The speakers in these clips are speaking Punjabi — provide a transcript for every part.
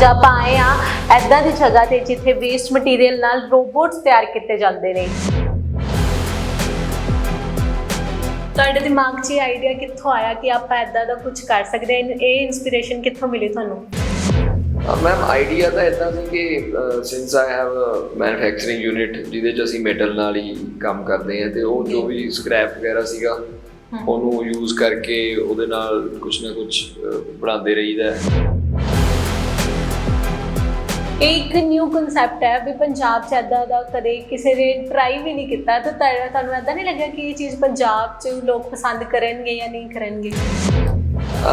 ਅੱਜ ਆਪਾਂ ਆਏ ਆ। ਐਦਾਂ ਦੀ ਜਗ੍ਹਾ ਤੇ ਜਿੱਥੇ ਵੇਸਟ ਮਟੀਰੀਅਲ ਨਾਲ ਰੋਬੋਟਸ ਤਿਆਰ ਕੀਤੇ ਜਾਂਦੇ ਨੇ। ਤੁਹਾਡੇ ਦਿਮਾਗ 'ਚ ਇਹ ਆਈਡੀਆ ਕਿੱਥੋਂ ਆਇਆ ਕਿ ਆਪਾਂ ਐਦਾਂ ਦਾ ਕੁਝ ਕਰ ਸਕਦੇ ਹਾਂ? ਇਹ ਇਨਸਪੀਰੇਸ਼ਨ ਕਿੱਥੋਂ ਮਿਲੀ ਤੁਹਾਨੂੰ? ਮੈਮ ਆਈਡੀਆ ਤਾਂ ਇਦਾਂ ਸੀ ਕਿ since I have a manufacturing unit ਜਿਹਦੇ ਚ ਅਸੀਂ ਮੈਟਲ ਨਾਲ ਹੀ ਕੰਮ ਕਰਦੇ ਹਾਂ ਤੇ ਉਹ ਜੋ। ਵੀ ਸਕ੍ਰੈਪ ਵਗੈਰਾ ਸੀਗਾ ਉਹਨੂੰ ਯੂਜ਼ ਕਰਕੇ ਉਹਦੇ ਨਾਲ ਕੁਝ ਨਾ ਕੁਝ ਬਣਾਉਂਦੇ ਰਹੀਦਾ ਹੈ। ਇਹ ਇੱਕ ਨਿਊ ਕਨਸੈਪਟ ਹੈ ਵੀ ਪੰਜਾਬ 'ਚ ਐਦਾਂ ਦਾ ਕਦੇ ਕਿਸੇ ਨੇ ਟਰਾਈ ਵੀ ਨਹੀਂ ਕੀਤਾ ਤਾਂ ਤੁਹਾਨੂੰ ਐਦਾਂ ਨਹੀਂ ਲੱਗਿਆ ਕਿ ਇਹ ਚੀਜ਼ ਪੰਜਾਬ 'ਚ ਲੋਕ ਪਸੰਦ ਕਰਨਗੇ ਜਾਂ ਨਹੀਂ ਕਰਨਗੇ?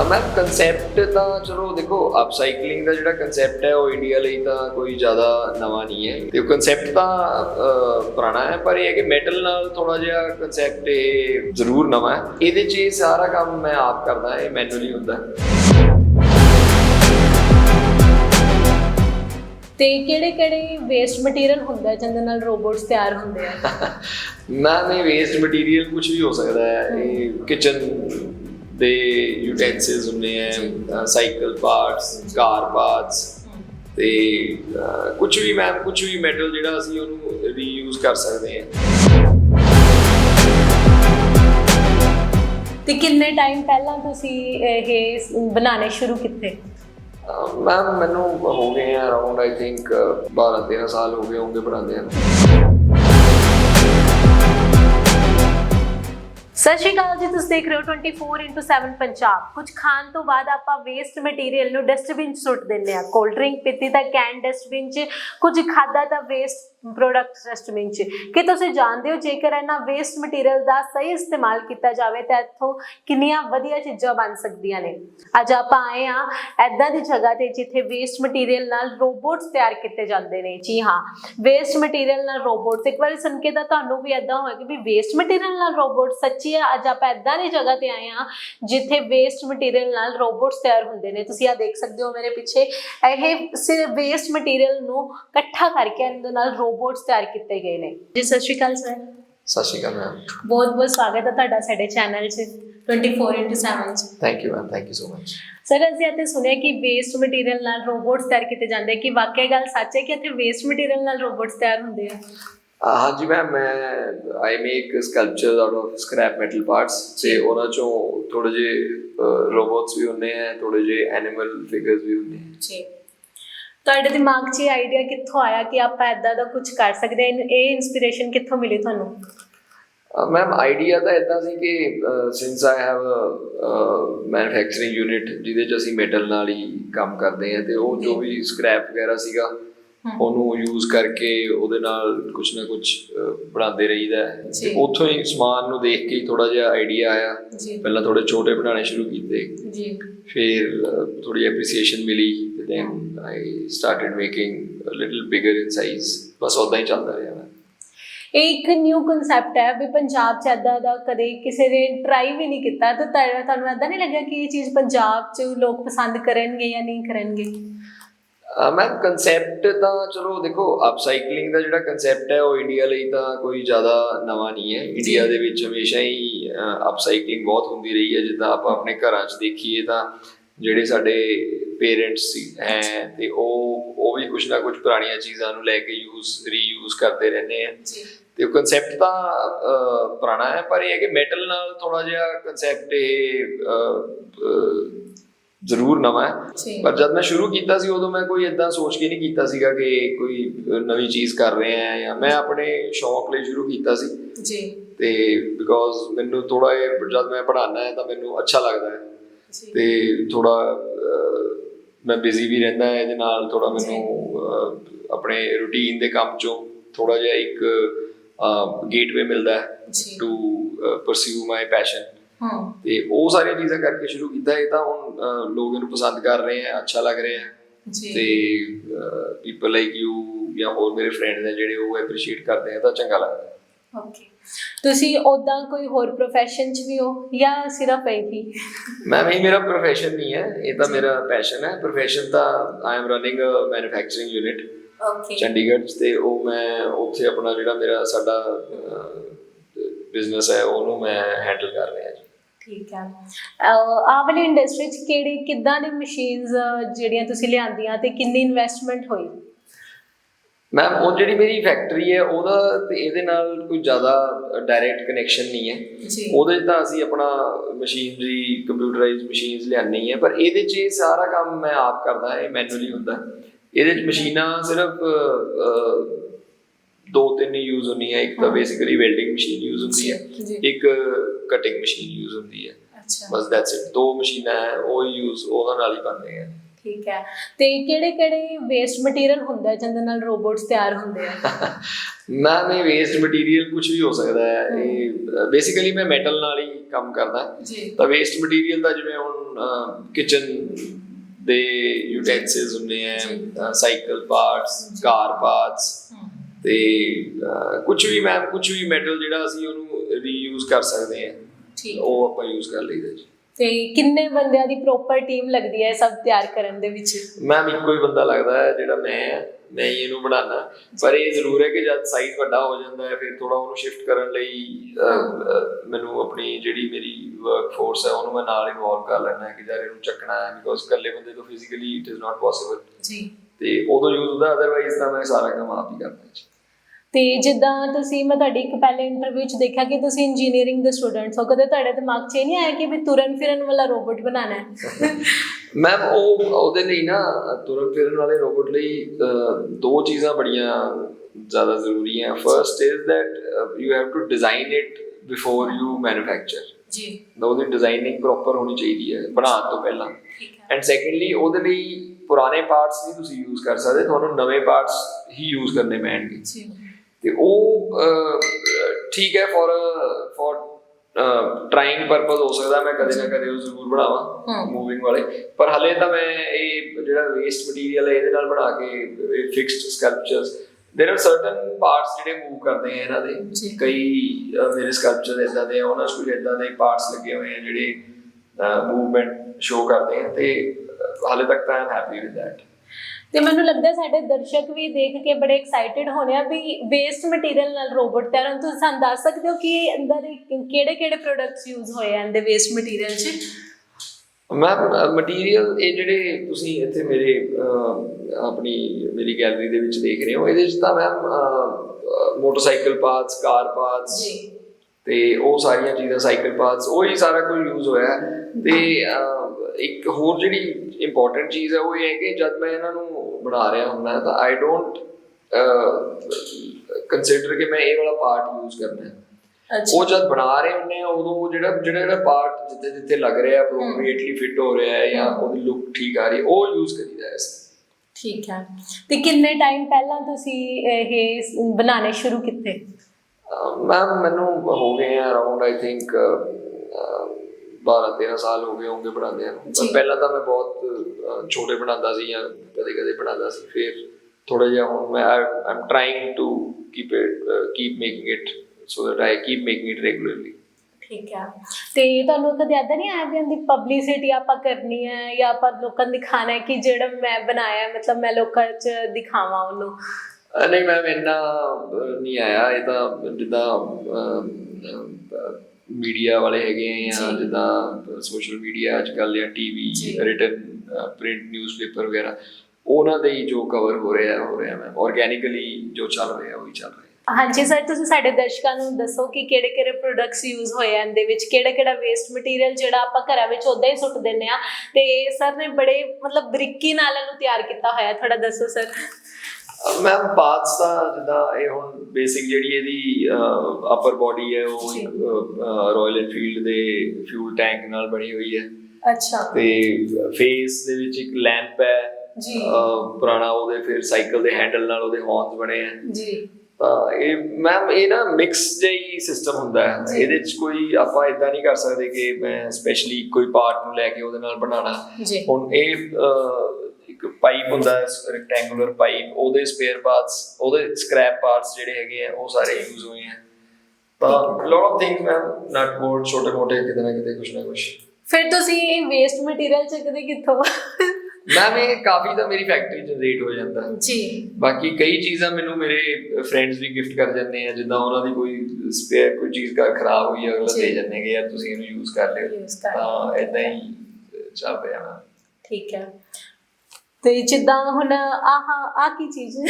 ਮੈਮ ਕਨਸੈਪਟ ਤਾਂ ਚਲੋ ਦੇਖੋ ਅਪਸਾਈਕਲਿੰਗ ਦਾ ਜਿਹੜਾ ਕਨਸੈਪਟ ਹੈ, ਉਹ ਇੰਡੀਆ ਲਈ ਤਾਂ ਕੋਈ ਜ਼ਿਆਦਾ ਨਵਾਂ ਨਹੀਂ ਹੈ। ਤੇ ਕਨਸੈਪਟ ਤਾਂ ਪੁਰਾਣਾ ਹੈ, ਪਰ ਇਹ ਹੈ ਕਿ ਮੈਟਲ ਨਾਲ ਥੋੜਾ ਜਿਹਾ ਕਨਸੈਪਟ ਇਹ ਜ਼ਰੂਰ ਨਵਾਂ ਹੈ। ਇਹਦੇ 'ਚ ਇਹ ਸਾਰਾ ਕੰਮ ਮੈਂ ਆਪ ਕਰਦਾ, ਇਹ ਮੈਨੂਅਲੀ ਹੁੰਦਾ। ਹੈ ਤੇ ਕਿਹੜੇ ਕਿਹੜੇ ਵੇਸਟ ਮਟੀਰੀਅਲ ਹੁੰਦਾ ਹੈ ਜਿਹਦੇ ਨਾਲ ਰੋਬੋਟਸ ਤਿਆਰ ਹੁੰਦੇ ਆ? ਨਾ ਨਹੀਂ ਵੇਸਟ ਮਟੀਰੀਅਲ ਕੁਝ ਵੀ ਹੋ ਸਕਦਾ ਹੈ। ਇਹ ਕਿਚਨ ਦੇ ਯੂਟੈਂਸਿਲਸ ਹੁੰਦੇ ਆ ਸਾਈਕਲ ਪਾਰਟਸ ਕਾਰ ਪਾਰਟਸ ਤੇ ਕੁਝ ਵੀ ਮੈਮ ਕੁਝ ਵੀ ਮੈਟਲ ਜਿਹੜਾ ਅਸੀਂ ਉਹਨੂੰ ਰੀਯੂਜ਼ ਕਰ ਸਕਦੇ ਹਾਂ। ਤੇ ਕਿੰਨੇ ਟਾਈਮ ਪਹਿਲਾਂ ਤੁਸੀਂ ਇਹ ਬਣਾਉਣੇ ਸ਼ੁਰੂ ਕੀਤੇ? ਮੈਮ ਮੈਨੂੰ ਹੋ ਗਏ ਆ ਅਰਾਊਂਡ ਆਈ ਥਿੰਕ 12 13 ਸਾਲ ਹੋ ਗਏ ਹੋਣਗੇ ਬਣਾਉਂਦੇ ਆ ਸਤਿ ਸ਼੍ਰੀ ਅਕਾਲ ਜੀ, ਤੁਸੀਂ ਦੇਖ ਰਹੇ ਹੋ 24x7 ਪੰਜਾਬ। ਕੁਝ ਖਾਣ ਤੋਂ ਬਾਅਦ ਆਪਾਂ ਵੇਸਟ ਮਟੀਰੀਅਲ ਨੂੰ ਡਸਟਬਿਨ 'ਚ ਸੁੱਟ ਦਿੰਦੇ ਆ ਕੋਲਡ ਡਰਿੰਕ ਪੀਤੀ ਤਾਂ ਕੈਨ ਡਸਟਬਿਨ 'ਚ, ਕੁਝ ਖਾਦਾ ਤਾਂ ਵੇਸਟ ਪ੍ਰੋਡਕਟ ਡਸਟਬਿਨ 'ਚ। ਕਿ ਤੁਸੀਂ ਜਾਣਦੇ ਹੋ, ਜੇਕਰ ਇਹਨਾਂ ਵੇਸਟ ਮਟੀਰੀਅਲ ਦਾ ਸਹੀ ਇਸਤੇਮਾਲ ਕੀਤਾ ਜਾਵੇ, ਤਾਂ ਇੱਥੋਂ ਕਿੰਨੀਆਂ ਵਧੀਆ ਚੀਜ਼ਾਂ ਬਣ ਸਕਦੀਆਂ ਨੇ? ਅੱਜ ਆਪਾਂ ਆਏ ਆ ਐਦਾਂ ਦੀ ਜਗ੍ਹਾ ਤੇ ਜਿੱਥੇ ਵੇਸਟ ਮਟੀਰੀਅਲ ਨਾਲ ਰੋਬੋਟਸ ਤਿਆਰ ਕੀਤੇ ਜਾਂਦੇ ਨੇ। ਜੀ ਹਾਂ ਵੇਸਟ ਮਟੀਰੀਅਲ ਨਾਲ ਰੋਬੋਟਸ ਇੱਕ ਵਾਰੀ ਸੁਣ ਕੇ ਤਾਂ ਤੁਹਾਨੂੰ ਵੀ ਐਦਾਂ ਹੋਏਗਾ ਵੀ ਵੇਸਟ ਮਟੀਰੀਅਲ ਨਾਲ ਰੋਬੋਟ ਸੱਚੀ ਹੈ ਅੱਜ ਆਪਾਂ ਐਦਾਂ ਦੀ ਜਗ੍ਹਾ ਤੇ ਆਏ ਆ ਜਿੱਥੇ ਵੇਸਟ ਮਟੀਰੀਅਲ ਨਾਲ ਰੋਬੋਟਸ ਤਿਆਰ ਹੁੰਦੇ ਨੇ। ਤੁਸੀਂ ਆ ਦੇਖ ਸਕਦੇ ਹੋ ਮੇਰੇ ਪਿੱਛੇ। ਇਹ ਸਿਰਫ ਵੇਸਟ ਮਟੀਰੀਅਲ ਨੂੰ ਇਕੱਠਾ ਕਰਕੇ ਇਹਦੇ ਨਾਲ ਰੋਬੋਟਸ ਤਿਆਰ ਕੀਤੇ ਗਏ ਨੇ। ਜੀ ਸਤਿ ਸ਼੍ਰੀ ਅਕਾਲ ਸਰ ਸਤਿ ਸ਼੍ਰੀ ਅਕਾਲ ਮੈਮ ਬਹੁਤ ਬਹੁਤ ਸਵਾਗਤ ਹੈ ਤੁਹਾਡਾ ਸਾਡੇ ਚੈਨਲ 'ਚ 24x7 'ਚ। Thank you ma'am thank you so much sir ਅਸੀਂ ਇੱਥੇ ਸੁਣਿਆ ਕਿ ਵੇਸਟ ਮਟੀਰੀਅਲ ਨਾਲ ਰੋਬੋਟਸ ਤਿਆਰ ਕੀਤੇ ਜਾਂਦੇ ਕਿ ਵਾਕਿਆ ਗੱਲ ਸੱਚ ਹੈ ਕਿ ਇੱਥੇ ਵੇਸਟ ਮਟੀਰੀਅਲ ਨਾਲ ਰੋਬੋਟਸ ਤਿਆਰ ਹੁੰਦੇ ਆ? ਹਾਂਜੀ ਮੈਮ ਮੈਂ I make sculptures out of scrap metal parts ਤੇ ਉਹਨਾਂ ਚੋਂ ਥੋੜੇ ਜਿਹੇ ਰੋਬੋਟਸ ਵੀ ਹੁੰਦੇ ਆ ਥੋੜੇ ਜਿਹੇ ਐਨੀਮਲ ਫਿਗਰਸ ਵੀ ਹੁੰਦੇ ਆ। ਜੀ। ਤੁਹਾਡੇ ਦਿਮਾਗ 'ਚ ਇਹ ਆਈਡੀਆ ਕਿੱਥੋਂ ਆਇਆ ਕਿ ਆਪਾਂ ਐਦਾਂ ਦਾ ਕੁਝ ਕਰ ਸਕਦੇ ਹਾਂ ਇਹ ਇਨਸਪੀਰੇਸ਼ਨ ਕਿੱਥੋਂ ਮਿਲੀ ਤੁਹਾਨੂੰ? ਮੈਮ ਆਈਡੀਆ ਤਾਂ ਇਦਾਂ ਸੀ ਕਿ since I have a manufacturing unit ਜਿਹਦੇ ਚ ਅਸੀਂ ਮੈਟਲ ਨਾਲ ਹੀ ਕੰਮ ਕਰਦੇ ਹਾਂ ਤੇ ਉਹ ਜੋ ਵੀ ਸਕ੍ਰੈਪ ਵਗੈਰਾ ਸੀਗਾ ਉਹਨੂੰ ਯੂਜ਼ ਕਰਕੇ ਉਹਦੇ ਨਾਲ ਕੁਝ ਨਾ ਕੁਝ ਬਣਾਉਂਦੇ ਰਹੀਦਾ। ਤੇ ਉੱਥੋਂ ਹੀ ਸਮਾਨ ਨੂੰ ਦੇਖ ਕੇ ਥੋੜਾ ਜਿਹਾ ਆਈਡੀਆ ਆਇਆ। ਪਹਿਲਾਂ ਥੋੜੇ ਛੋਟੇ ਬਣਾਉਣੇ ਸ਼ੁਰੂ ਕੀਤੇ। ਜੀ। ਫਿਰ ਥੋੜੀ ਐਪਰੀਸੀਏਸ਼ਨ ਮਿਲੀ। ਤੇ then I started making a little bigger in size ਬਸ ਉਦਾਂ ਹੀ ਚੱਲਦਾ ਰਿਹਾ ਇਹ ਇੱਕ ਨਿਊ ਕਨਸੈਪਟ ਹੈ ਵੀ ਪੰਜਾਬ 'ਚ ਐਦਾਂ ਦਾ ਕਦੇ ਕਿਸੇ ਨੇ ਟਰਾਈ ਵੀ ਨਹੀਂ ਕੀਤਾ। ਤਾਂ ਤੁਹਾ- ਤੁਹਾਨੂੰ ਐਦਾਂ ਨਹੀਂ ਲੱਗਿਆ ਕਿ ਇਹ ਚੀਜ਼ ਪੰਜਾਬ 'ਚ ਲੋਕ ਪਸੰਦ ਕਰਨਗੇ ਜਾਂ ਨਹੀਂ ਕਰਨਗੇ? ਮੈਮ ਕਨਸੈਪਟ ਤਾਂ ਚਲੋ ਦੇਖੋ ਅਪਸਾਈਕਲਿੰਗ ਦਾ ਜਿਹੜਾ ਕਨਸੈਪਟ ਹੈ ਉਹ ਇੰਡੀਆ ਲਈ ਤਾਂ ਕੋਈ ਜ਼ਿਆਦਾ ਨਵਾਂ ਨਹੀਂ ਹੈ। ਇੰਡੀਆ ਦੇ ਵਿੱਚ ਹਮੇਸ਼ਾ ਹੀ ਅਪਸਾਈਕਲਿੰਗ ਬਹੁਤ ਹੁੰਦੀ ਰਹੀ ਹੈ। ਜਿੱਦਾਂ ਆਪਾਂ ਆਪਣੇ ਘਰਾਂ 'ਚ ਦੇਖੀਏ ਤਾਂ ਜਿਹੜੇ ਸਾਡੇ ਪੇਰੈਂਟਸ ਸੀ ਹੈ ਤੇ ਉਹ ਉਹ ਵੀ ਕੁਝ ਨਾ ਕੁਝ ਪੁਰਾਣੀਆਂ ਚੀਜ਼ਾਂ ਨੂੰ ਲੈ ਕੇ ਯੂਜ਼ ਰੀਯੂਜ਼ ਕਰਦੇ ਰਹਿੰਦੇ ਆ। ਤੇ ਉਹ ਕਨਸੈਪਟ ਤਾਂ ਪੁਰਾਣਾ ਹੈ ਪਰ ਇਹ ਹੈ ਕਿ ਮੈਟਲ ਨਾਲ ਥੋੜਾ ਜਿਹਾ ਕਨਸੈਪਟ ਇਹ ਜ਼ਰੂਰ ਨਵਾਂ ਹੈ। ਪਰ ਜਦ ਮੈਂ ਸ਼ੁਰੂ ਕੀਤਾ ਸੀ ਉਦੋਂ ਮੈਂ ਕੋਈ ਇਦਾਂ ਸੋਚ ਕੇ ਨਹੀਂ ਕੀਤਾ ਸੀਗਾ ਕਿ ਕੋਈ ਨਵੀਂ ਚੀਜ਼ ਕਰ ਰਹੇ ਆ ਜਾਂ ਮੈਂ ਆਪਣੇ ਸ਼ੌਕ ਲਈ ਸ਼ੁਰੂ ਕੀਤਾ ਸੀ। ਜੀ। ਤੇ ਬਿਕੋਜ਼ ਮੈਨੂੰ ਥੋੜਾ ਇਹ ਜਦ ਮੈਂ ਪੜ੍ਹਾਉਣਾ ਹੈ ਤਾਂ ਮੈਨੂੰ ਅੱਛਾ ਲੱਗਦਾ ਹੈ। ਤੇ ਥੋੜਾ ਮੈਂ ਬਿਜ਼ੀ ਵੀ ਰਹਿੰਦਾ ਹੈ ਇਹਦੇ ਨਾਲ ਥੋੜਾ ਮੈਨੂੰ ਆਪਣੇ ਰੂਟੀਨ ਦੇ ਕੰਮ ਚੋਂ ਥੋੜਾ ਜਿਹਾ ਇੱਕ ਗੇਟਵੇ ਮਿਲਦਾ ਹੈ ਟੂ ਪਰਸਿਊ ਮਾਈ ਪੈਸ਼ਨ ਹਾਂ। ਤੇ ਉਹ ਸਾਰੀਆਂ ਚੀਜ਼ਾਂ ਕਰਕੇ ਸ਼ੁਰੂ ਕੀਤਾ ਇਹ ਤਾਂ ਹੁਣ ਲੋਕ ਇਹਨੂੰ ਪਸੰਦ ਕਰ ਰਹੇ ਆ ਅੱਛਾ ਲੱਗ ਰਿਹਾ ਹੈ। ਜੀ। ਤੇ ਪੀਪਲ ਲਾਈਕ ਯੂ ਜਾਂ ਹੋਰ ਮੇਰੇ ਫਰੈਂਡਸ ਨੇ ਜਿਹੜੇ ਉਹ ਐਪਰੀਸ਼ੀਏਟ ਕਰਦੇ ਆ ਤਾਂ ਚੰਗਾ ਲੱਗਦਾ ਓਕੇ ਤੁਸੀਂ ਉਦਾਂ ਕੋਈ ਹੋਰ profession 'ਚ ਵੀ ਹੋ ਜਾਂ ਸਿਰਫ ਇਹੀ? ਮੈਂ ਵੀ ਮੇਰਾ profession ਨਹੀਂ ਹੈ ਇਹ ਤਾਂ ਮੇਰਾ ਪੈਸ਼ਨ ਹੈ। profession ਤਾਂ I am running a manufacturing unit okay Chandigarh 'ਚ ਤੇ ਉਹ ਮੈਂ ਉੱਥੇ ਆਪਣਾ ਜਿਹੜਾ ਮੇਰਾ ਸਾਡਾ ਬਿਜ਼ਨਸ ਹੈ ਉਹਨੂੰ ਮੈਂ ਹੈਂਡਲ ਕਰ ਰਿਹਾ ਠੀਕ ਹੈ। ਆਹ ਵਾਲੀ ਇੰਡਸਟਰੀ 'ਚ ਕਿਹੜੀ ਕਿੱਦਾਂ ਦੀ ਮਸ਼ੀਨਸ ਜਿਹੜੀਆਂ ਤੁਸੀਂ ਲਿਆਂਦੀਆਂ ਤੇ ਕਿੰਨੀ ਇਨਵੈਸਟਮੈਂਟ ਹੋਈ? ਮੈਮ ਉਹ ਜਿਹੜੀ ਮੇਰੀ ਫੈਕਟਰੀ ਹੈ ਉਹਦਾ ਤੇ ਇਹਦੇ ਨਾਲ ਕੋਈ ਜ਼ਿਆਦਾ ਡਾਇਰੈਕਟ ਕਨੈਕਸ਼ਨ ਨਹੀਂ ਹੈ। ਉਹਦੇ 'ਚ ਤਾਂ ਅਸੀਂ ਆਪਣਾ ਮਸ਼ੀਨਰੀ ਕੰਪਿਊਟਰਾਈਜ਼ਡ ਮਸ਼ੀਨਸ ਲਿਆਨੀ ਹੈ ਪਰ ਇਹਦੇ 'ਚ ਇਹ ਸਾਰਾ ਕੰਮ ਮੈਂ ਆਪ ਕਰਦਾ ਹੈ ਇਹ ਮੈਨੂਅਲੀ ਹੁੰਦਾ। ਇਹਦੇ 'ਚ ਮਸ਼ੀਨਾਂ ਸਿਰਫ ਦੋ ਤਿੰਨ ਹੀ ਯੂਜ਼ ਹੁੰਦੀਆਂ ਇੱਕ ਤਾਂ ਹਾਂ। ਬੇਸਿਕਲੀ ਵੈਲਡਿੰਗ ਮਸ਼ੀਨ ਯੂਜ਼ ਹੁੰਦੀ ਹੈ ਇੱਕ ਕਟਿੰਗ ਮਸ਼ੀਨ ਯੂਜ਼ ਹੁੰਦੀ ਹੈ। ਅੱਛਾ। ਬਸ ਦੈਟਸ ਇਟ ਦੋ ਮਸ਼ੀਨਾਂ ਹੈ ਉਹ ਯੂਜ਼ ਉਹਦੇ ਨਾਲ ਹੀ ਕਰਦੇ ਆ। ਠੀਕ ਹੈ। ਤੇ ਕਿਹੜੇ ਕਿਹੜੇ ਵੇਸਟ ਮਟੀਰੀਅਲ ਹੁੰਦਾ ਹੈ ਜਿਹਦੇ ਨਾਲ ਰੋਬੋਟਸ ਤਿਆਰ ਹੁੰਦੇ ਆ? ਨਾ ਨਹੀਂ ਵੇਸਟ ਮਟੀਰੀਅਲ ਕੁਝ ਵੀ ਹੋ ਸਕਦਾ ਹੈ। ਇਹ ਬੇਸਿਕਲੀ ਮੈਂ ਮੈਟਲ ਨਾਲ ਹੀ ਕੰਮ ਕਰਦਾ। ਤਾਂ ਵੇਸਟ ਮਟੀਰੀਅਲ ਦਾ ਜਿਵੇਂ ਹੁਣ ਕਿਚਨ ਦੇ ਯੂਟੈਂਸਿਲਸ ਹੁੰਦੇ ਆ ਸਾਈਕਲ ਪਾਰਟਸ ਕਾਰ ਪਾਰਟਸ ਤੇ ਕੁਝ ਵੀ ਮੈਮ ਕੁਝ ਵੀ ਮੈਟਲ ਜਿਹੜਾ ਅਸੀਂ ਉਹਨੂੰ ਰੀਯੂਜ਼ ਕਰ ਸਕਦੇ ਆ ਠੀਕ। ਉਹ ਆਪਾਂ ਯੂਜ਼ ਕਰ ਲਈਦਾ ਜੀ। ਤੇ ਕਿੰਨੇ ਬੰਦਿਆਂ ਦੀ ਪ੍ਰੋਪਰ ਟੀਮ ਲੱਗਦੀ ਹੈ ਸਭ ਤਿਆਰ ਕਰਨ ਦੇ ਵਿੱਚ? ਮੈਮ ਇੱਕੋ ਹੀ ਬੰਦਾ ਲੱਗਦਾ ਹੈ ਜਿਹੜਾ ਮੈਂ ਹਾਂ ਮੈਂ ਹੀ ਇਹਨੂੰ ਬਣਾਉਣਾ ਪਰ ਇਹ ਜ਼ਰੂਰ ਹੈ ਕਿ ਜਦ ਸਾਈਜ਼ ਵੱਡਾ ਹੋ ਜਾਂਦਾ ਹੈ ਫਿਰ ਥੋੜਾ ਉਹਨੂੰ ਸ਼ਿਫਟ ਕਰਨ ਲਈ ਮੈਨੂੰ ਆਪਣੀ ਜਿਹੜੀ ਮੇਰੀ ਵਰਕ ਫੋਰਸ ਹੈ ਉਹਨੂੰ ਮੈਂ ਨਾਲ ਇਨਵੋਲਵ ਕਰ ਲੈਣਾ ਹੈ ਕਿ ਯਾਰ ਇਹਨੂੰ ਚੱਕਣਾ ਹੈ ਬਿਕੋਜ਼ ਇਕੱਲੇ ਬੰਦੇ ਤੋਂ physically it is not possible ਜੀ। ਤੇ ਉਦੋਂ ਯੂਜ਼ ਹੁੰਦਾ ਅਦਰਵਾਈਜ਼ ਤਾਂ ਮੈਂ ਸਾਰਾ ਕੰਮ ਆਪ ਹੀ ਕਰਦਾ ਜੀ। ਤੇ ਜਿੱਦਾਂ ਤੁਸੀਂ ਮੈਂ ਤੁਹਾਡੀ ਇੱਕ ਪਹਿਲੇ ਇੰਟਰਵਿਊ 'ਚ ਦੇਖਿਆ ਕਿ ਤੁਸੀਂ ਇੰਜੀਨੀਅਰਿੰਗ ਦੇ ਸਟੂਡੈਂਟਸ ਹੋ ਕਦੇ ਤੁਹਾਡੇ ਦਿਮਾਗ 'ਚ ਇਹ ਨਹੀਂ ਆਇਆ ਕਿ ਵੀ ਤੁਰਨ ਫਿਰਨ ਵਾਲਾ ਰੋਬੋਟ ਬਣਾਉਣਾ ਹੈ? ਮੈਮ ਉਹ ਉਹਦੇ ਲਈ ਨਾ ਤੁਰਨ ਫਿਰਨ ਵਾਲੇ ਰੋਬੋਟ ਲਈ ਦੋ ਚੀਜ਼ਾਂ ਬੜੀਆਂ ਜ਼ਿਆਦਾ ਜ਼ਰੂਰੀ ਹੈ first is that you have to design it before you manufacture ਜੀ। ਉਹਦੀ ਡਿਜ਼ਾਈਨਿੰਗ ਪ੍ਰੋਪਰ ਹੋਣੀ ਚਾਹੀਦੀ ਹੈ ਬਣਾਉਣ ਤੋਂ ਪਹਿਲਾਂ। ਠੀਕ ਹੈ। ਐਂਡ ਸੈਕੰਡਲੀ ਉਹਦੇ ਲਈ ਪੁਰਾਣੇ ਪਾਰਟਸ ਨਹੀਂ ਤੁਸੀਂ ਯੂਜ਼ ਕਰ ਸਕਦੇ ਤੁਹਾਨੂੰ ਨਵੇਂ ਪਾਰਟਸ ਹੀ ਯੂਜ਼ ਕਰਨੇ ਪੈਣਗੇ। ਤੇ ਉਹ ਠੀਕ ਹੈ ਫॉर ਫॉर ਟ੍ਰਾਈਂਗ ਪਰਪਸ ਹੋ ਸਕਦਾ ਮੈਂ ਕਦੇ ਨਾ ਕਦੇ ਉਹ ਜ਼ਰੂਰ ਬਣਾਵਾਂ ਮੂਵਿੰਗ ਵਾਲੇ। ਪਰ ਹਲੇ ਤਾਂ ਮੈਂ ਇਹ ਜਿਹੜਾ ਵੇਸਟ ਮਟੀਰੀਅਲ ਹੈ ਇਹਦੇ ਨਾਲ ਬਣਾ ਕੇ fixed sculptures there are certain parts ਜਿਹੜੇ ਮੂਵ ਕਰਦੇ ਆ ਇਹਨਾਂ ਦੇ। ਕਈ ਮੇਰੇ ਸਕਲਪਚਰ ਇਦਾਂ ਦੇ ਆ ਉਹਨਾਂ 'ਚ ਕੁਝ ਇਦਾਂ ਦੇ ਪਾਰਟਸ ਲੱਗੇ ਹੋਏ ਆ ਜਿਹੜੇ ਮੂਵਮੈਂਟ ਸ਼ੋ ਕਰਦੇ ਆ। ਤੇ ਹਾਲੇ ਤੱਕ ਤਾਂ ਆਮ ਹੈਪੀ ਵਿਦ ਥੈਟ ਤੇ ਮੈਨੂੰ ਲੱਗਦਾ ਸਾਡੇ ਦਰਸ਼ਕ ਵੀ ਦੇਖ ਕੇ ਬੜੇ ਐਕਸਾਈਟਿਡ ਹੋਣੇ ਆ ਵੀ ਵੇਸਟ ਮਟੀਰੀਅਲ ਨਾਲ ਰੋਬੋਟ ਤਿਆਰ ਹੋਣ। ਤੁਸੀਂ ਸਾਨੂੰ ਦੱਸ ਸਕਦੇ ਹੋ ਕਿ ਅੰਦਰ ਕਿਹੜੇ ਕਿਹੜੇ ਪ੍ਰੋਡਕਟਸ ਯੂਜ਼ ਹੋਏ ਆ ਇਹਦੇ ਵੇਸਟ ਮਟੀਰੀਅਲ 'ਚ? ਮੈਮ ਮਟੀਰੀਅਲ ਇਹ ਜਿਹੜੇ ਤੁਸੀਂ ਇੱਥੇ ਮੇਰੇ ਆਪਣੀ ਮੇਰੀ ਗੈਲਰੀ ਦੇ ਵਿੱਚ ਦੇਖ ਰਹੇ ਹੋ ਇਹਦੇ ਵਿੱਚ ਤਾਂ ma'am motorcycle parts car parts ਤੇ ਉਹ ਸਾਰੀਆਂ ਚੀਜ਼ਾਂ ਸਾਈਕਲ ਪਾਰਟਸ ਉਹ ਹੀ ਸਾਰਾ ਕੁਝ ਯੂਜ਼ ਹੋਇਆ। ਤੇ ਇੱਕ ਹੋਰ ਜਿਹੜੀ ਇੰਪੋਰਟੈਂਟ ਚੀਜ਼ ਹੈ ਉਹ ਇਹ ਹੈ ਕਿ ਜਦ ਮੈਂ ਇਹਨਾਂ ਨੂੰ ਬਣਾ ਰਿਹਾ ਹੁੰਦਾ ਤਾਂ ਆਈ ਡੋਂਟ ਕੰਸੀਡਰ ਕਿ ਮੈਂ ਇਹ ਵਾਲਾ ਪਾਰਟ ਯੂਜ਼ ਕਰਨਾ ਹੈ। ਉਹ ਜਦ ਬਣਾ ਰਹੇ ਹੁੰਦੇ ਆ ਉਦੋਂ ਉਹ ਜਿਹੜਾ ਜਿਹੜਾ ਜਿਹੜਾ ਪਾਰਟ ਜਿੱਥੇ ਜਿੱਥੇ ਲੱਗ ਰਿਹਾ ਅਪਰੋਪਰੀਏਟਲੀ ਫਿੱਟ ਹੋ ਰਿਹਾ ਹੈ ਜਾਂ ਉਹਦੀ ਲੁੱਕ ਠੀਕ ਆ ਰਹੀ ਉਹ ਯੂਜ਼ ਕਰੀਦਾ ਹੈ ਠੀਕ ਹੈ। ਤੇ ਕਿੰਨੇ ਟਾਈਮ ਪਹਿਲਾਂ ਤੁਸੀਂ ਇਹ ਬਣਾਉਣੇ ਸ਼ੁਰੂ ਕੀਤੇ? ਮੈਮ ਮੈਨੂੰ ਹੋ ਗਏ ਆ ਅਰਾਊਂਡ ਆਈ ਥਿੰਕ 12 13 ਸਾਲ ਹੋ ਗਏ ਹੋਣਗੇ ਬਣਾਉਂਦੇ ਆ ਜੀ। ਪਹਿਲਾਂ ਤਾਂ ਮੈਂ ਬਹੁਤ ਛੋਟੇ ਬਣਾਉਂਦਾ ਸੀ ਜਾਂ ਕਦੇ ਕਦੇ ਬਣਾਉਂਦਾ ਸੀ। ਫਿਰ ਥੋੜਾ ਜਿਹਾ ਹੁਣ ਮੈਂ I am trying to keep it keep making it so that I keep making it regularly ਠੀਕ ਹੈ ਤੇ ਤੁਹਾਨੂੰ ਕਦੇ ਏਦਾਂ ਨਹੀਂ ਆਇਆ ਵੀ ਇਹਦੀ ਪਬਲਿਸਿਟੀ ਆਪਾਂ ਕਰਨੀ ਹੈ ਜਾਂ ਆਪਾਂ ਲੋਕਾਂ ਨੂੰ ਦਿਖਾਣਾ ਹੈ ਕਿ ਜਿਹੜਾ ਮੈਂ ਬਣਾਇਆ ਮਤਲਬ ਮੈਂ ਲੋਕਾਂ 'ਚ ਦਿਖਾਵਾਂ ਉਹਨੂੰ? ਨਹੀਂ ਮੈਮ ਇੰਨਾ ਨਹੀਂ ਆਇਆ। ਇਹ ਤਾਂ ਜਿੱਦਾਂ ਮੀਡੀਆ ਵਾਲੇ ਹੈਗੇ ਆ ਜਾਂ। ਜਿੱਦਾਂ ਸੋਸ਼ਲ ਮੀਡੀਆ ਅੱਜ ਕੱਲ੍ਹ ਜਾਂ ਟੀਵੀ। ਰਿਟਨ ਪ੍ਰਿੰਟ ਨਿਊਜ਼ਪੇਪਰ ਵਗੈਰਾ ਉਹਨਾਂ ਦੇ ਹੀ ਜੋ ਕਵਰ ਹੋ ਰਿਹਾ ਹੋ ਰਿਹਾ ਮੈਮ ਆਰਗੈਨਿਕਲੀ ਜੋ ਚੱਲ ਰਿਹਾ ਉਹ ਚੱਲ ਰਿਹਾ ਹਾਂਜੀ ਸਰ ਤੁਸੀਂ ਸਾਡੇ ਦਰਸ਼ਕਾਂ ਨੂੰ ਦੱਸੋ ਕਿ ਕਿਹੜੇ ਕਿਹੜੇ ਪ੍ਰੋਡਕਟਸ ਯੂਜ਼ ਹੋਏ ਆ ਇਹਦੇ ਵਿੱਚ ਕਿਹੜਾ ਕਿਹੜਾ ਵੇਸਟ ਮਟੀਰੀਅਲ ਜਿਹੜਾ ਆਪਾਂ ਘਰਾਂ ਵਿੱਚ ਉਦਾਂ ਹੀ ਸੁੱਟ ਦਿੰਨੇ ਆ ਤੇ ਸਰ ਨੇ ਬੜੇ ਮਤਲਬ ਬਰੀਕੀ ਨਾਲ ਇਹਨੂੰ ਤਿਆਰ ਕੀਤਾ ਹੋਇਆ ਥੋੜਾ ਦੱਸੋ ਸਰ ਮੈਮ ਪਾਰਟਸ ਦਾ ਜਿੱਦਾਂ ਇਹ ਹੁਣ ਬੇਸਿਕ ਜਿਹੜੀ ਇਹਦੀ ਅਪਰ ਬਾਡੀ ਹੈ ਉਹ। ਰਾਇਲ ਐਨਫੀਲਡ ਦੇ ਫਿਊਲ ਟੈਂਕ ਨਾਲ ਬਣੀ ਹੋਈ ਹੈ। ਅੱਛਾ। ਤੇ ਫੇਸ ਦੇ ਵਿੱਚ ਇੱਕ ਲੈਂਪ ਹੈ। ਜੀ। ਪੁਰਾਣਾ ਉਹਦੇ ਫਿਰ ਸਾਈਕਲ ਦੇ ਹੈਂਡਲ ਨਾਲ ਉਹਦੇ ਹੌਰਨਸ ਬਣੇ ਆ ਜੀ। ਤਾਂ ਇਹ ਮੈਮ ਇਹ ਨਾ ਮਿਕਸ ਜਿਹੀ ਸਿਸਟਮ ਹੁੰਦਾ ਹੈ। ਇਹਦੇ ਚ ਕੋਈ ਆਪਾਂ ਇਦਾਂ ਨਹੀਂ ਕਰ ਸਕਦੇ ਕਿ ਮੈਂ ਸਪੈਸ਼ਲੀ ਕੋਈ ਪਾਰਟ ਨੂੰ ਲੈ ਕੇ ਉਹਦੇ ਨਾਲ ਬਣਾਉਣਾ। ਹੁਣ ਇਹ ਇੱਕ ਪਾਈਪ ਹੁੰਦਾ ਹੈ ਰੈਕਟੈਂਗੂਲਰ ਪਾਈਪ ਉਹਦੇ ਸਪੇਅਰ ਪਾਰਟਸ ਉਹਦੇ ਸਕ੍ਰੈਪ ਪਾਰਟਸ ਜਿਹੜੇ ਹੈਗੇ ਆ ਉਹ ਸਾਰੇ ਯੂਜ਼ ਹੋਏ ਆ। ਤਾਂ lot of things ma'am nut bolt ਛੋਟੇ ਮੋਟੇ ਕਿਤੇ ਨਾ ਕਿਤੇ ਕੁਛ ਨਾ ਕੁਛ। ਫਿਰ ਤੁਸੀਂ ਇਹ ਵੇਸਟ ਮਟੀਰੀਅਲ ਚੱਕਦੇ ਕਿੱਥੋਂ ਮੈਮ ਇਹ ਕਾਫੀ ਤਾਂ ਮੇਰੀ ਫੈਕਟਰੀ ਜਨਰੇਟ ਹੋ ਜਾਂਦਾ। ਜੀ। ਬਾਕੀ ਕਈ ਚੀਜ਼ਾਂ ਮੈਨੂੰ ਮੇਰੇ ਫਰੈਂਡਸ ਵੀ ਗਿਫਟ ਕਰ ਜਾਂਦੇ ਆ ਜਿੱਦਾਂ ਉਹਨਾਂ ਦੀ ਕੋਈ ਸਪੇਅਰ ਕੋਈ ਚੀਜ਼ ਘਰ ਖਰਾਬ ਹੋਈ ਹੈ ਅਗਲਾ। ਦੇ ਜਾਂਦੇ ਕਿ ਯਾਰ ਤੁਸੀਂ ਇਹਨੂੰ ਯੂਜ਼ ਕਰ ਲਿਓ। ਤਾਂ ਇਦਾਂ ਹੀ ਚੱਲ ਪਿਆ। ਮੈਂ ਠੀਕ ਹੈ। ਤੇ ਜਿੱਦਾਂ ਹੁਣ ਆਹ ਆ ਕੀ ਚੀਜ਼ ਹੈ?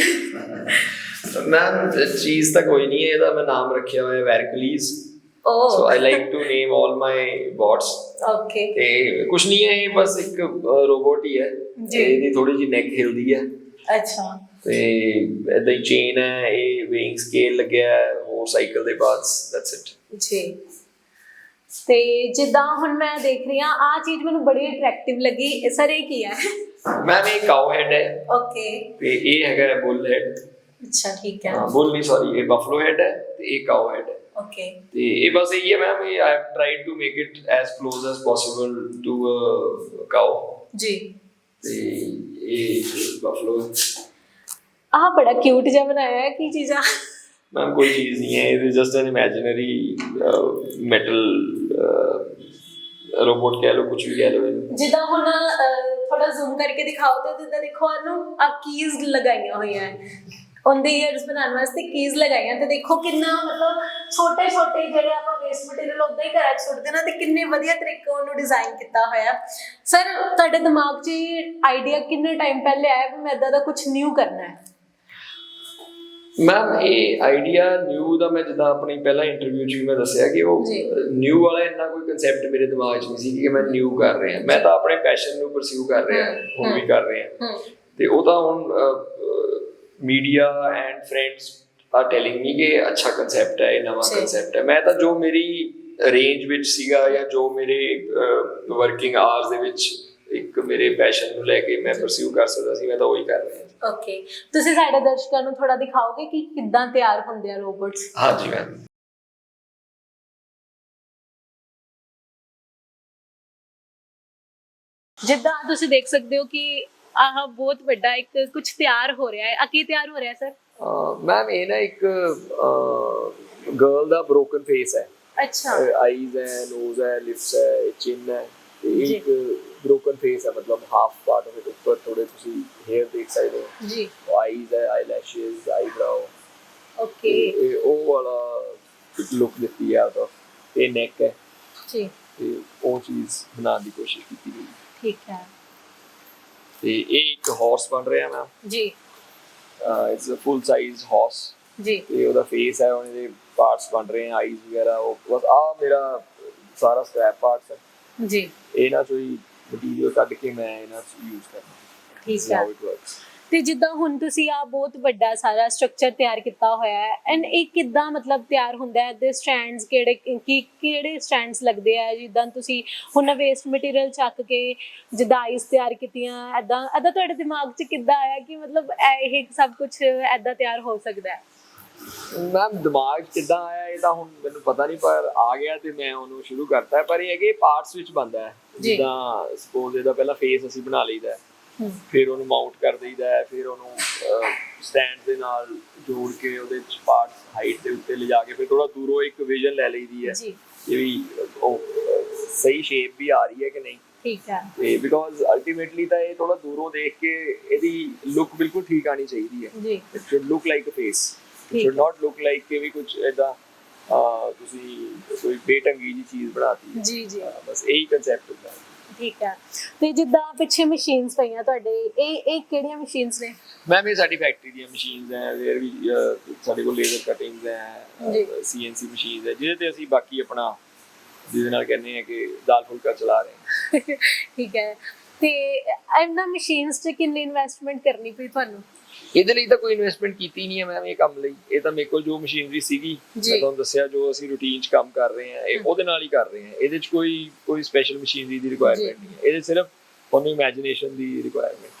ਮੈਮ ਚੀਜ਼ ਤਾਂ ਕੋਈ ਨਹੀਂ ਹੈ ਇਹਦਾ ਮੈਂ ਨਾਮ ਰੱਖਿਆ ਹੋਇਆ ਵੈਰਕਲੀਜ਼। So oh I like to name 올 my bots okay ਤੇ ਕੁਛ ਨਹੀਂ ਹੈ ਇਹ ਬਸ ਇੱਕ ਰੋਬੋਟ ਹੀ ਹੈ। ਜੀ। ਇਹਦੀ ਥੋੜੀ ਜਿਹੀ ਨੈਕ ਹਿਲਦੀ ਹੈ। ਅੱਛਾ। ਤੇ ਇਦਾਂ ਹੀ ਚੇਨ ਹੈ ਇਹ ਵੇਇੰਗ ਸਕੇਲ ਲੱਗਿਆ ਹੈ ਹੋਰ ਸਾਈਕਲ ਦੇ ਪਾਰਟਸ ਦੈਟਸ ਇਟ ਜੀ। ਤੇ ਜਿੱਦਾਂ ਹੁਣ ਮੈਂ ਦੇਖ ਰਹੀ ਹਾਂ ਆ ਚੀਜ਼ ਮੈਨੂੰ ਬੜੀ ਅਟਰੈਕਟਿਵ ਲੱਗੀ। ਸਰ ਇਹ ਕੀ ਹੈ? ਮੈਮ ਇਹ ਕਾਉ ਹੈਡ ਹੈ ਓਕੇ ਤੇ ਇਹ ਹੈਗਾ ਬੁੱਲ ਹੈਡ ਅੱਛਾ ਠੀਕ ਹੈ ਬੁੱਲ ਨਹੀਂ ਸੌਰੀ ਇਹ ਬਫਲੋ ਹੈਡ ਹੈ ਤੇ ਇਹ ਕਾਉ ਹੈਡ ਹੈ ਓਕੇ ਤੇ ਇਹ ਬਸ ਇਹ ਹੈ ਮੈਮ ਇਹ I have tried to make it as close as possible to cow ਜੀ ਤੇ ਇਹ ਬਫਲੋ ਆਹ ਬੜਾ ਕਿਊਟ ਜਿਹਾ ਬਣਾਇਆ ਹੈ ਕੀ ਚੀਜ਼ ਆ ਮੈਮ ਕੋਈ ਚੀਜ਼ ਨਹੀਂ ਹੈ ਇਹ just an imaginary metal robot ਕਹਿ ਲਓ ਕੁਝ ਵੀ ਕਹਿ ਲਓ ਇਹਨੂੰ। ਜਿੱਦਾਂ ਹੁਣ ਥੋੜਾ ਜ਼ੂਮ ਕਰਕੇ ਦਿਖਾਓ ਤੇ ਜਿੱਦਾਂ ਦੇਖੋ ਇਹਨੂੰ ਆ ਕੀਜ਼ ਲਗਾਈਆਂ ਹੋਈਆਂ ਹੈ ਉਹਦੇ ਇਅਰਸ ਬਣਾਉਣ ਵਾਸਤੇ ਕੀਜ਼ ਲਗਾਈਆਂ ਤੇ ਦੇਖੋ ਕਿੰਨਾ ਮਤਲਬ ਛੋਟੇ ਛੋਟੇ ਜਿਹੜੇ ਆਪਾਂ ਵੇਸਟ ਮਟੀਰੀਅਲ ਉਦਾਂ ਹੀ ਘਰਾਂ 'ਚ ਸੁੱਟ ਦੇਣਾ ਤੇ ਕਿੰਨੇ ਵਧੀਆ ਤਰੀਕੇ ਉਹਨੂੰ ਡਿਜ਼ਾਈਨ ਕੀਤਾ ਹੋਇਆ। ਸਰ ਤੁਹਾਡੇ ਦਿਮਾਗ 'ਚ ਆਈਡੀਆ ਕਿੰਨੇ ਟਾਈਮ ਪਹਿਲੇ ਆਇਆ ਵੀ ਮੈਂ ਇਦਾਂ ਦਾ ਕੁਝ ਨਿਊ ਕਰਨਾ ਹੈ? ਮੈਮ ਇਹ ਆਈਡੀਆ ਨਿਊ ਦਾ ਮੈਂ ਜਿੱਦਾਂ ਆਪਣੀ ਪਹਿਲਾ ਇੰਟਰਵਿਊ 'ਚ ਵੀ ਮੈਂ ਦੱਸਿਆ ਕਿ ਉਹ। ਨਿਊ ਵਾਲਾ ਇੰਨਾ ਕੋਈ ਕਨਸੈਪਟ ਮੇਰੇ ਦਿਮਾਗ 'ਚ ਨਹੀਂ ਸੀ ਕਿ ਮੈਂ ਨਿਊ ਕਰ ਰਿਹਾ। ਮੈਂ ਤਾਂ ਆਪਣੇ ਪੈਸ਼ਨ ਨੂੰ ਪਰਸਿਊ ਕਰ ਰਿਹਾ ਹੁਣ ਵੀ ਕਰ ਰਿਹਾ। ਹੂੰ। ਤੇ ਉਹ ਤਾਂ ਹੁਣ media and friends are telling me ਕਿ ਅੱਛਾ ਕਨਸੈਪਟ ਹੈ ਇਹ ਨਵਾਂ। ਕਨਸੈਪਟ ਹੈ। ਮੈਂ ਤਾਂ ਜੋ ਮੇਰੀ ਰੇਂਜ ਵਿੱਚ ਸੀਗਾ ਜਾਂ ਜੋ ਮੇਰੇ ਵਰਕਿੰਗ ਆਵਰਸ ਦੇ ਵਿੱਚ ਇੱਕ ਮੇਰੇ ਪੈਸ਼ਨ ਨੂੰ ਲੈ ਕੇ ਮੈਂ ਪਰਸਿਊ ਕਰ ਸਕਦਾ ਸੀ ਮੈਂ ਤਾਂ ਉਹੀ ਕਰ ਰਿਹਾ। ਓਕੇ ਤੁਸੀਂ ਸਾਡੇ ਦਰਸ਼ਕਾਂ ਨੂੰ ਥੋੜਾ ਦਿਖਾਓਗੇ ਕਿ ਕਿੱਦਾਂ ਤਿਆਰ ਹੁੰਦੇ ਆ ਰੋਬੋਟਸ ਹਾਂਜੀ ਮੈਮ ਜਿੱਦਾਂ ਤੁਸੀਂ ਦੇਖ ਸਕਦੇ ਹੋ ਕਿ ਆਹ ਬਹੁਤ ਵੱਡਾ ਇੱਕ ਕੁਝ ਤਿਆਰ ਹੋ ਰਿਹਾ ਹੈ। ਆ ਕੀ ਤਿਆਰ ਹੋ ਰਿਹਾ ਸਰ ਮੈਮ ਇਹ ਨਾ ਇੱਕ ਗਰਲ ਦਾ ਬ੍ਰੋਕਨ ਫੇਸ ਹੈ। ਅੱਛਾ। ਆਈਜ਼ ਹੈ ਨੋਜ਼ ਹੈ ਲਿਪਸ ਹੈ ਚਿਨ ਹੈ। ਜੀ। ਇੱਕ ਬ੍ਰੋਕਨ ਫੇਸ ਹੈ ਮਤਲਬ ਹਾਫ ਪਾਰਟ ਆਫ ਇਟ ਉੱਪਰ ਥੋੜੇ ਤੁਸੀਂ ਹੇਅਰ ਦੇਖ ਸਕਦੇ ਹੋ। ਜੀ। ਆਈਜ਼ ਹੈ ਆਈਲੈਸ਼ਸ ਆਈਬ੍ਰਾਓ ਓਕੇ ਇਹ ਉਹ ਵਾਲਾ ਲੁੱਕ ਦਿੱਤੀ ਹੈ ਆਫ ਇਹ ਨੈਕ ਹੈ। ਜੀ। ਤੇ ਉਹ ਚੀਜ਼ ਬਣਾਉਣ ਦੀ ਕੋਸ਼ਿਸ਼ ਕੀਤੀ ਗਈ। ਠੀਕ ਹੈ। ਤੇ ਇਹ ਇੱਕ ਹਾਰਸ ਬਣ ਰਿਹਾ ਮੈਮ ਜੀ। It's a full size horse ਜੀ। ਤੇ ਉਹਦਾ ਫੇਸ ਹੈ ਉਹਦੇ ਪਾਰਟਸ ਬਣ ਰਹੇ ਆ ਆਈਜ਼ ਵਗੈਰਾ ਉਹ ਬਸ ਆ ਮੇਰਾ ਸਾਰਾ ਸਕ੍ਰੈਪ ਪਾਰਟਸ ਹੈ। ਜੀ। ਇਹਨਾਂ ਚੋਂ ਹੀ ਮਟੀਰੀਅਲ ਕੱਢ ਕੇ ਮੈਂ ਇਹਨਾਂ ਚ ਯੂਜ਼ ਕਰਨਾ। ਠੀਕ ਹੈ ਤੇ ਜਿੱਦਾਂ ਹੁਣ ਤੁਸੀਂ ਆ ਬਹੁਤ ਵੱਡਾ ਸਾਰਾ ਸਟਰਕਚਰ ਤਿਆਰ ਕੀਤਾ ਹੋਇਆ ਹੈ ਐਂਡ ਇਹ ਕਿੱਦਾਂ ਮਤਲਬ ਤਿਆਰ ਹੁੰਦਾ ਹੈ? ਦੇ ਸਟੈਂਡਸ ਕਿਹੜੇ ਕੀ ਕਿਹੜੇ ਸਟੈਂਡਸ ਲੱਗਦੇ ਆ? ਜਿੱਦਾਂ ਤੁਸੀਂ ਹੁਣ ਵੇਸਟ ਮਟੀਰੀਅਲ ਚੱਕ ਕੇ ਜਿੱਦਾਂ ਆਈਸ ਤਿਆਰ ਕੀਤੀਆਂ ਐਦਾਂ ਐਦਾਂ ਤੁਹਾਡੇ ਦਿਮਾਗ 'ਚ ਕਿੱਦਾਂ ਆਇਆ ਕਿ ਮਤਲਬ ਇਹ ਸਭ ਕੁਝ ਐਦਾਂ ਤਿਆਰ ਹੋ ਸਕਦਾ ਹੈ? ਮੈਮ ਦਿਮਾਗ ਕਿੱਦਾਂ ਆਇਆ? ਇਹ ਤਾਂ ਹੁਣ ਮੈਨੂੰ ਪਤਾ ਨਹੀਂ ਪਰ ਆ ਗਿਆ ਤੇ ਮੈਂ ਉਹਨੂੰ ਸ਼ੁਰੂ ਕਰਤਾ ਪਰ ਇਹ ਹੈ ਕਿ ਪਾਰਟਸ ਵਿੱਚ ਬਣਦਾ ਹੈ। ਜੀ। ਜਿੱਦਾਂ ਸਪੋਜ਼ ਇਹਦਾ ਪਹਿਲਾਂ ਫੇਸ ਅਸੀਂ ਬਣਾ ਲਈਦਾ ਹੈ। ਹੂੰ। ਫਿਰ ਉਹਨੂੰ ਮਾਊਂਟ ਕਰ ਦਈਦਾ ਹੈ। ਫਿਰ ਉਹਨੂੰ ਸਟੈਂਡ ਦੇ ਨਾਲ ਜੋੜ ਕੇ ਉਹਦੇ ਚ ਪਾਰਟਸ ਹਾਈਟ ਦੇ ਉੱਤੇ ਲਿਜਾ ਕੇ ਫਿਰ ਥੋੜਾ ਦੂਰੋਂ ਇੱਕ ਵਿਜ਼ਨ ਲੈ ਲਈਦੀ ਹੈ। ਜੀ। ਕਿ ਵੀ ਉਹ ਅਹ, ਸਹੀ ਸ਼ੇਪ ਵੀ ਆ ਰਹੀ ਹੈ ਕਿ ਨਹੀਂ। ਠੀਕ ਹੈ। ਤੇ ਬਿਕੋਜ਼ ਅਲਟੀਮੇਟਲੀ ਤਾਂ ਇਹ ਥੋੜਾ ਦੂਰੋਂ ਦੇਖ ਕੇ ਇਹਦੀ ਲੁੱਕ ਬਿਲਕੁਲ ਠੀਕ ਆਣੀ ਚਾਹੀਦੀ ਹੈ। ਜੀ। It should look like a face should not look like ਕਿ ਵੀ ਕੁਝ ਐਦਾ ਤੁਸੀਂ ਕੋਈ ਬੇਟੰਗੀ ਜੀ ਚੀਜ਼ ਬਣਾਤੀ ਜੀ ਜੀ। ਬਸ ਇਹੀ ਕਨਸੈਪਟ ਹੁੰਦਾ ਹੈ। ਠੀਕ ਹੈ। ਤੇ ਜਿੱਦਾਂ ਪਿੱਛੇ ਮਸ਼ੀਨਸ ਪਈਆਂ ਤੁਹਾਡੇ ਇਹ ਇਹ ਕਿਹੜੀਆਂ ਮਸ਼ੀਨਸ ਨੇ? ਮੈਮ ਇਹ ਸਾਡੀ ਫੈਕਟਰੀ ਦੀਆਂ ਮਸ਼ੀਨਸ ਹੈ ਵੇਅਰ ਵੀ ਸਾਡੇ ਕੋਲ ਲੇਜ਼ਰ ਕਟਿੰਗਸ। ਹੈ ਸੀਐਨਸੀ ਮਸ਼ੀਨਸ ਹੈ ਜਿਹਦੇ ਤੇ ਅਸੀਂ ਬਾਕੀ ਆਪਣਾ ਜਿਹਦੇ ਨਾਲ ਕਹਿੰਦੇ ਆ ਕਿ ਦਾਲ ਫੁਲਕਾ ਚਲਾ ਰਹੇ ਠੀਕ ਹੈ। ਤੇ ਇਹਨਾਂ ਮਸ਼ੀਨਸ 'ਚ ਕਿੰਨੀ ਇਨਵੈਸਟਮੈਂਟ ਕਰਨੀ ਪਈ ਤੁਹਾਨੂੰ? ਇਹਦੇ ਲਈ ਤਾਂ ਕੋਈ ਇਨਵੈਸਟਮੈਂਟ ਕੀਤੀ ਨਹੀਂ ਹੈ ਮੈਮ ਇਹ ਕੰਮ ਲਈ। ਇਹ ਤਾਂ ਮੇਰੇ ਕੋਲ ਜੋ ਮਸ਼ੀਨਰੀ ਸੀਗੀ। ਮੈਂ ਤੁਹਾਨੂੰ ਦੱਸਿਆ ਜੋ ਅਸੀਂ ਰੂਟੀਨ 'ਚ ਕੰਮ ਕਰ ਰਹੇ ਹਾਂ ਇਹ ਉਹਦੇ ਨਾਲ ਹੀ ਕਰ ਰਹੇ ਹਾਂ। ਇਹਦੇ 'ਚ ਕੋਈ ਕੋਈ ਸਪੈਸ਼ਲ ਮਸ਼ੀਨਰੀ ਦੀ ਰਿਕੁਆਇਰਮੈਂਟ ਨਹੀਂ ਹੈ। ਇਹਦੇ ਸਿਰਫ ਤੁਹਾਨੂੰ ਇਮੇਜਿਨੇਸ਼ਨ ਦੀ ਰਿਕੁਆਇਰਮੈਂਟ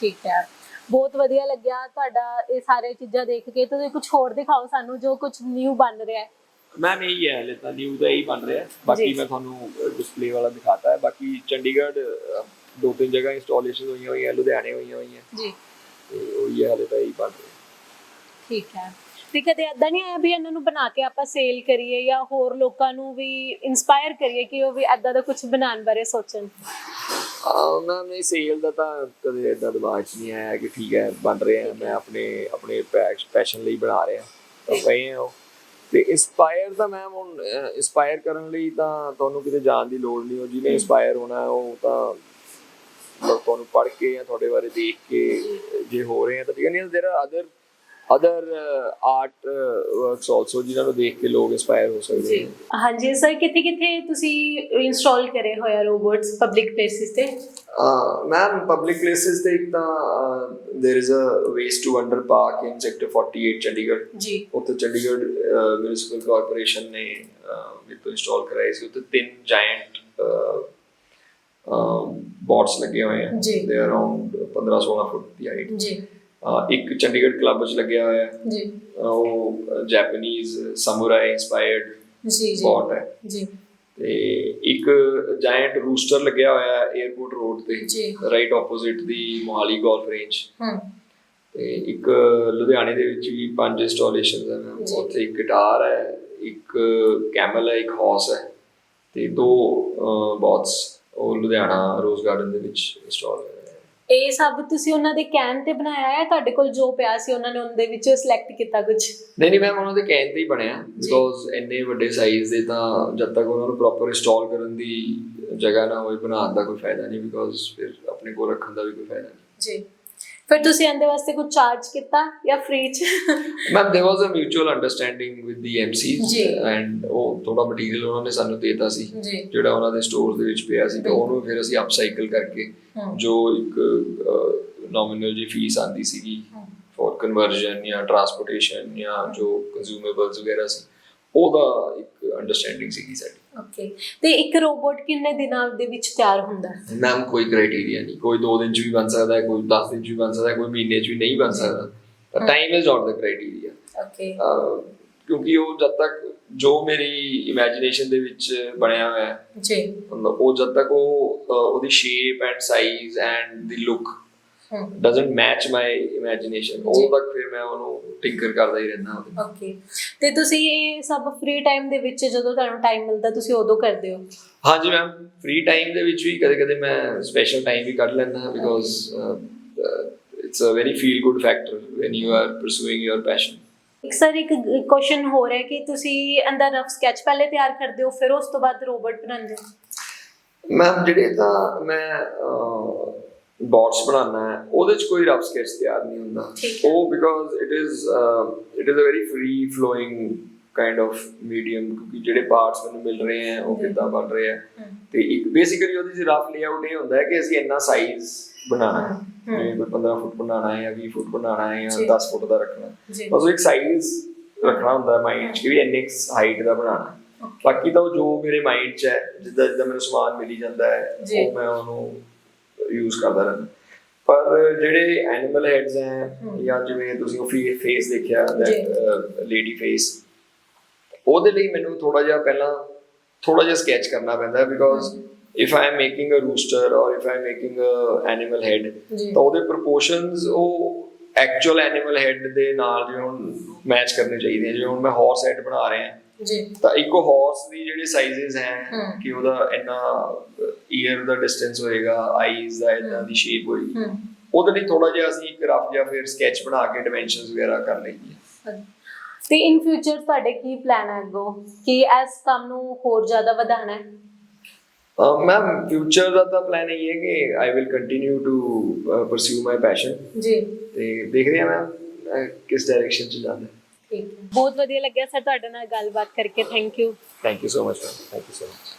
ਠੀਕ ਹੈ। ਬਹੁਤ ਵਧੀਆ ਲੱਗਿਆ ਤੁਹਾਡਾ ਇਹ ਸਾਰੇ ਚੀਜ਼ਾਂ ਦੇਖ ਕੇ। ਤੁਸੀਂ ਕੁਝ ਹੋਰ ਦਿਖਾਓ ਸਾਨੂੰ ਜੋ ਕੁਝ ਨਿਊ ਬਣ ਰਿਹਾ ਹੈ। ਮੈਮ ਇਹੀ ਹੈ ਹਲੇ ਤਾਂ। ਨਿਊ ਦਾ ਇਹੀ ਬਣ ਰਿਹਾ ਹੈ। ਬਾਕੀ। ਮੈਂ ਤੁਹਾਨੂੰ ਡਿਸਪਲੇ ਵਾਲਾ ਦਿਖਾਤਾ ਹੈ। ਬਾਕੀ ਚੰਡੀਗੜ੍ਹ ਦੋ ਤਿੰਨ ਜਗ੍ਹਾ ਇੰਸਟਾਲੇਸ਼ਨ ਹੋਈਆਂ ਹੋਈਆਂ ਲੁਧਿਆਣੇ ਹੋਈਆਂ ਹੋਈਆਂ। ਜੀ। ਤੇ ਉਹੀ ਹੈ ਹਲੇ ਤਾਂ ਇਹੀ ਬਣ ਰਿਹਾ ਠੀਕ ਹੈ। ਤੇ ਕਦੇ ਏਦਾਂ ਨਹੀਂ ਆਇਆ ਵੀ ਇਹਨਾਂ ਨੂੰ ਬਣਾ ਕੇ ਆਪਾਂ ਸੇਲ ਕਰੀਏ ਜਾਂ ਹੋਰ ਲੋਕਾਂ ਨੂੰ ਵੀ ਇਨਸਪਾਇਰ ਕਰੀਏ ਕਿ ਉਹ ਵੀ ਏਦਾਂ ਦਾ ਕੁਝ ਬਣਾਉਣ ਬਾਰੇ ਸੋਚਣ। ਮੈਮ ਨਹੀਂ ਸੇਲ ਦਾ ਤਾਂ ਕਦੇ ਇਦਾਂ ਦਿਮਾਗ 'ਚ ਨਹੀਂ ਆਇਆ ਕਿ ਠੀਕ ਹੈ ਬਣ ਰਿਹਾ ਮੈਂ ਆਪਣੇ ਆਪਣੇ ਪੈਸ਼ਨ ਲਈ ਬਣਾ ਰਿਹਾ। ਤਾਂ ਪਏ ਆ ਉਹ। ਤੇ ਇਨਸਪਾਇਰ ਤਾਂ ਮੈਮ ਹੁਣ ਇਨਸਪਾਇਰ ਕਰਨ ਲਈ ਤਾਂ ਤੁਹਾਨੂੰ ਕਿਤੇ ਜਾਣ ਦੀ ਲੋੜ ਨਹੀਂ। ਹੋ ਜਿਹਨੇ ਇਨਸਪਾਇਰ ਹੋਣਾ ਹੈ, ਉਹ ਤਾਂ ਮਤਲਬ ਤੁਹਾਨੂੰ ਪੜ੍ਹ ਕੇ ਜਾਂ ਤੁਹਾਡੇ ਬਾਰੇ ਦੇਖ ਕੇ ਜੇ ਹੋ ਰਹੇ ਆ ਤਾਂ ਠੀਕ ਹੈ ਨਹੀਂ there are other other art works also ਜਿਨ੍ਹਾਂ ਨੂੰ ਦੇਖ ਕੇ ਲੋਕ ਇਨਸਪਾਇਰ ਹੋ ਸਕਦੇ ਜੀ ਨੇ ਹਾਂਜੀ ਸਰ ਕਿੱਥੇ ਕਿੱਥੇ ਤੁਸੀਂ ਇੰਸਟਾਲ ਕਰੇ ਹੋਇਆ ਰੋਬੋਟਸ ਪਬਲਿਕ ਪਲੇਸਿਸ ਤੇ ਮੈਮ ਪਬਲਿਕ ਪਲੇਸਿਸ ਤੇ ਇੱਕ ਤਾਂ there is a waste to wonder park in sector 48 Chandigarh ji ਉੱਥੇ ਚੰਡੀਗੜ੍ਹ ਮਿਊਨਿਸਪਲ ਕਾਰਪੋਰੇਸ਼ਨ ਨੇ ਮੇਰੇ ਤੋਂ ਇੰਸਟਾਲ ਕਰਾਏ ਸੀ ਉੱਥੇ ਤਿੰਨ ਜਾਇੰਟ ਬੋਟਸ ਲੱਗੇ ਹੋਏ ਆ। ਦੇ ਅਰਾਊਂਡ 15 16 ਫੁੱਟ ਦੀ ਹਾਈਟ ਜੀ। ਇੱਕ ਚੰਡੀਗੜ੍ਹ ਕਲੱਬ ਵਿੱਚ ਲੱਗਿਆ ਹੋਇਆ। ਹੈ ਜੀ ਉਹ ਜੈਪਨੀਜ਼ ਸਮੁਰਾਈ ਇਨਸਪਾਇਰਡ ਜੀ ਜੀ। ਬੋਟ ਹੈ। ਜੀ। ਤੇ ਇੱਕ ਜਾਇੰਟ ਰੂਸਟਰ ਲੱਗਿਆ ਹੋਇਆ ਹੈ 에어ਪੋਰਟ ਰੋਡ ਤੇ right opposite the Mohali golf range ਹਮ ਤੇ ਇੱਕ ਲੁਧਿਆਣੇ ਦੇ ਵਿੱਚ ਵੀ ਪੰਜ ਇੰਸਟਾਲੇਸ਼ਨਸ ਹੈ ਜੀ। ਉੱਥੇ ਇੱਕ ਗਿਟਾਰ ਹੈ ਇੱਕ ਕੈਮਲ ਹੈ ਇੱਕ ਹਾਰਸ ਹੈ। ਤੇ ਦੋ ਬੌਟਸ ਉਹ ਲੁਧਿਆਣਾ ਰੋਜ਼ ਗਾਰਡਨ ਦੇ ਵਿੱਚ ਇੰਸਟਾਲ ਹੋਏ ਹੈ ਇਹ ਸਭ ਤੁਸੀਂ ਉਹਨਾਂ ਦੇ ਕੈਨ ਤੇ ਬਣਾਇਆ ਹੈ? ਤੁਹਾਡੇ ਕੋਲ ਜੋ ਪਿਆ ਸੀ ਉਹਨਾਂ ਨੇ ਉਹਦੇ ਵਿੱਚ ਸਿਲੈਕਟ ਕੀਤਾ ਕੁਝ ਨਹੀਂ ਨਹੀਂ ਮੈਮ ਉਹਨਾਂ ਦੇ ਕਹਿਣ ਤੇ ਹੀ ਬਣਿਆ। ਬਿਕੋਜ਼ ਇੰਨੇ ਵੱਡੇ ਸਾਈਜ਼ ਦੇ ਤਾਂ ਜਦ ਤੱਕ ਉਹਨਾਂ ਨੂੰ ਪ੍ਰੋਪਰ ਇੰਸਟਾਲ ਕਰਨ ਦੀ ਜਗ੍ਹਾ ਨਾ ਹੋਵੇ ਬਣਾਉਣ ਦਾ ਕੋਈ ਫਾਇਦਾ ਨਹੀਂ ਬਿਕੋਜ਼ ਫਿਰ ਆਪਣੇ ਕੋਲ ਰੱਖਣ ਦਾ ਵੀ ਕੋਈ ਫਾਇਦਾ ਨਹੀਂ। ਜੀ। ਫਿਰ ਤੁਸੀਂ ਇਹਦੇ ਵਾਸਤੇ ਕੁਝ ਚਾਰਜ ਕੀਤਾ ਜਾਂ ਫ੍ਰੀ ਚ? Ma'am there was a mutual understanding with the MCs and ਉਹ ਥੋੜਾ ਮਟੀਰੀਅਲ ਉਹਨਾਂ ਨੇ ਸਾਨੂੰ ਦੇਤਾ ਸੀ। ਜਿਹੜਾ ਉਹਨਾਂ ਦੇ ਸਟੋਰ ਦੇ ਵਿੱਚ ਪਿਆ ਸੀ ਤੇ ਉਹਨੂੰ ਫਿਰ ਅਸੀਂ ਅਪਸਾਈਕਲ ਕਰਕੇ ਜੋ ਇੱਕ ਨੋਮੀਨਲ ਜੀ ਫੀਸ ਆਂਦੀ ਸੀਗੀ ਹਮ। ਕਨਵਰਜਨ ਜਾਂ ਟਰਾਂਸਪੋਰਟੇਸ਼ਨ ਜਾਂ ਜੋ ਕੰਜ਼ਿਊਮੇਬਲਸ ਵਗੈਰਾ ਸੀ ਉਹਦਾ ਇੱਕ ਅੰਡਰਸਟੈਂਡਿੰਗ ਸੀਗੀ ਸਾਡੀ। ਓਕੇ ਤੇ ਇੱਕ ਰੋਬੋਟ ਕਿੰਨੇ ਦਿਨਾਂ ਦੇ ਵਿੱਚ ਤਿਆਰ ਹੁੰਦਾ ਹੈ? ਮੈਮ ਕੋਈ ਕ੍ਰਾਈਟੇਰੀਆ ਨਹੀਂ। ਕੋਈ 2 ਦਿਨ ਚ ਵੀ ਬਣ ਸਕਦਾ ਹੈ ਕੋਈ 10 ਦਿਨ ਚ ਵੀ ਬਣ ਸਕਦਾ ਹੈ ਕੋਈ ਮਹੀਨੇ ਚ ਵੀ ਨਹੀਂ ਬਣ ਸਕਦਾ। ਤਾਂ time is not the criteria okay ਕਿਉਂਕਿ ਉਹ ਜਦ ਤੱਕ ਜੋ ਮੇਰੀ ਇਮੇਜਿਨੇਸ਼ਨ ਦੇ ਵਿੱਚ ਬਣਿਆ ਹੋਇਆ ਹੈ ਜੀ। ਉਹ ਜਦ ਤੱਕ ਉਹ ਉਹਦੀ shape and size and the look doesn't match my imagination ਉਹ ਤੱਕ ਫਿਰ ਮੈਂ ਉਹਨੂੰ ਟਿੰਕਰ ਕਰਦਾ ਹੀ ਰਹਿੰਦਾ ਉਹਦੇ ਓਕੇ ਤੇ ਤੁਸੀਂ ਇਹ ਸਭ ਫ੍ਰੀ ਟਾਈਮ ਦੇ ਵਿੱਚ ਜਦੋਂ ਤੁਹਾਨੂੰ ਟਾਈਮ ਮਿਲਦਾ ਤੁਸੀਂ ਉਦੋਂ ਕਰਦੇ ਹੋ? ਹਾਂਜੀ ਮੈਮ ਫ੍ਰੀ ਟਾਈਮ ਦੇ ਵਿੱਚ ਵੀ ਕਦੇ ਕਦੇ ਮੈਂ ਸਪੈਸ਼ਲ ਟਾਈਮ ਵੀ ਕੱਢ ਲੈਂਦਾ because it's a very feel good factor when you are pursuing your passion ਇੱਕ ਸਰ ਇੱਕ ਕੁਐਸਚਨ ਹੋ ਰਿਹਾ ਕਿ ਤੁਸੀਂ ਅੰਦਰ ਰਫ ਸਕੈਚ ਪਹਿਲੇ ਤਿਆਰ ਕਰਦੇ ਹੋ ਫਿਰ ਉਸ ਤੋਂ ਬਾਅਦ ਰੋਬੋਟ ਬਣਾਉਂਦੇ ਹੋ? ਮੈਮ ਜਿਹੜੇ ਤਾਂ ਮੈਂ ਬੋਟਸ ਬਣਾਉਣਾ ਹੈ ਉਹਦੇ ਚ ਕੋਈ ਰਫ ਸਕੈਚ ਤਿਆਰ ਨਹੀਂ ਹੁੰਦਾ। ਉਹ because it is it is a very free flowing kind of medium ਕਿਉਂਕਿ ਜਿਹੜੇ ਪਾਰਟਸ ਮੈਨੂੰ ਮਿਲ ਰਹੇ ਹੈ ਉਹ ਜੀ। ਕਿੱਦਾਂ ਬਣ ਰਹੇ ਹਮ। ਤੇ ਇੱਕ ਬੇਸਿਕਲੀ ਉਹਦੀ ਰਫ ਲੇਆਊਟ ਇਹ ਹੁੰਦਾ ਹੈ ਕਿ ਅਸੀਂ ਇੰਨਾ ਸਾਈਜ਼ ਬਣਾਉਣਾ ਹੈ। ਜਿਵੇਂ ਕੋਈ 15 ਫੁੱਟ ਬਣਾਉਣਾ ਹੈ ਜਾਂ 20 ਫੁੱਟ ਬਣਾਉਣਾ ਹੈ ਜੀ। ਜਾਂ 10 ਫੁੱਟ ਦਾ ਰੱਖਣਾ ਜੀ ਬਸ ਉਹ ਇੱਕ ਸਾਈਜ਼ ਰੱਖਣਾ ਹੁੰਦਾ ਹੈ ਮਾਈਂਡ 'ਚ ਕਿ ਵੀ ਇੰਨੇ ਹਾਈਟ ਦਾ Okay. ਬਾਕੀ ਤਾਂ ਉਹ ਜੋ ਮੇਰੇ ਮਾਈਂਡ 'ਚ ਹੈ ਜਿੱਦਾਂ ਜਿੱਦਾਂ ਮੈਨੂੰ ਸਮਾਨ ਮਿਲੀ ਜਾਂਦਾ ਹੈ ਜੀ। ਉਹ ਮੈਂ ਉਹਨੂੰ ਯੂਜ਼ ਕਰਦਾ ਰਹਿੰਦਾ ਪਰ ਜਿਹੜੇ ਐਨੀਮਲ ਹੈਡਸ ਹਮ। ਜਾਂ ਜਿਵੇਂ ਤੁਸੀਂ ਉਹ ਫੇਸ ਦੇਖਿਆ। ਲੇਡੀ ਫੇਸ ਉਹਦੇ ਲਈ ਮੈਨੂੰ ਥੋੜਾ ਜਿਹਾ ਪਹਿਲਾਂ ਥੋੜਾ ਜਿਹਾ ਸਕੈਚ ਕਰਨਾ ਪੈਂਦਾ because if I am making a rooster or if I am making a animal head ਤਾਂ ਉਹਦੇ ਪ੍ਰੋਪੋਰਸ਼ਨਸ ਉਹ ਐਕਚੁਅਲ ਐਨੀਮਲ ਹੈਡ ਦੇ ਨਾਲ ਜਿਵੇਂ ਮੈਚ ਕਰਨੇ ਚਾਹੀਦੇ ਜਿਵੇਂ ਹੁਣ ਮੈਂ ਹਾਰਸ ਹੈਡ ਬਣਾ ਰਿਹਾ ਜੀ। ਤਾਂ ਇੱਕੋ ਹਾਰਸ ਦੀ ਜਿਹੜੇ ਸਾਈਜ਼ਸ ਹੈ। ਕਿ ਉਹਦਾ ਇੰਨਾ ਈਅਰ ਦਾ ਡਿਸਟੈਂਸ ਹੋਏਗਾ ਆਈਜ਼ ਦਾ ਇਦਾਂ ਦੀ ਸ਼ੇਪ ਹੋਏਗੀ। ਉਹਦੇ ਲਈ ਥੋੜਾ ਜਿਹਾ ਅਸੀਂ ਇੱਕ ਰਫ ਜਿਹਾ ਫਿਰ ਸਕੈਚ ਬਣਾ ਕੇ ਡਾਈਮੈਂਸ਼ਨਸ ਵਗੈਰਾ ਕਰ ਲਈਏ। ਤੇ ਇਨ ਫਿਊਚਰ ਤੁਹਾਡੇ ਕੀ ਪਲਾਨ ਹੈ ਅੱਗੋਂ? ਕਿ ਇਸ ਕੰਮ ਨੂੰ ਹੋਰ ਜ਼ਿਆਦਾ ਵਧਾਉਣਾ ਹੈ? ਮੈਮ ਫਿਊਚਰ ਦਾ ਤਾਂ ਪਲਾਨ ਇਹ ਹੈ ਕਿ I will continue to pursue my passion ਜੀ। ਤੇ ਦੇਖਦੇ ਹਾਂ ਮੈਮ ਕਿਸ ਡਾਇਰੈਕਸ਼ਨ ਚ ਜਾਂਦਾ ਠੀਕ ਹੈ। ਬਹੁਤ ਵਧੀਆ ਲੱਗਿਆ ਸਰ ਤੁਹਾਡੇ ਨਾਲ ਗੱਲਬਾਤ ਕਰਕੇ। Thank you thank you so much thank you so much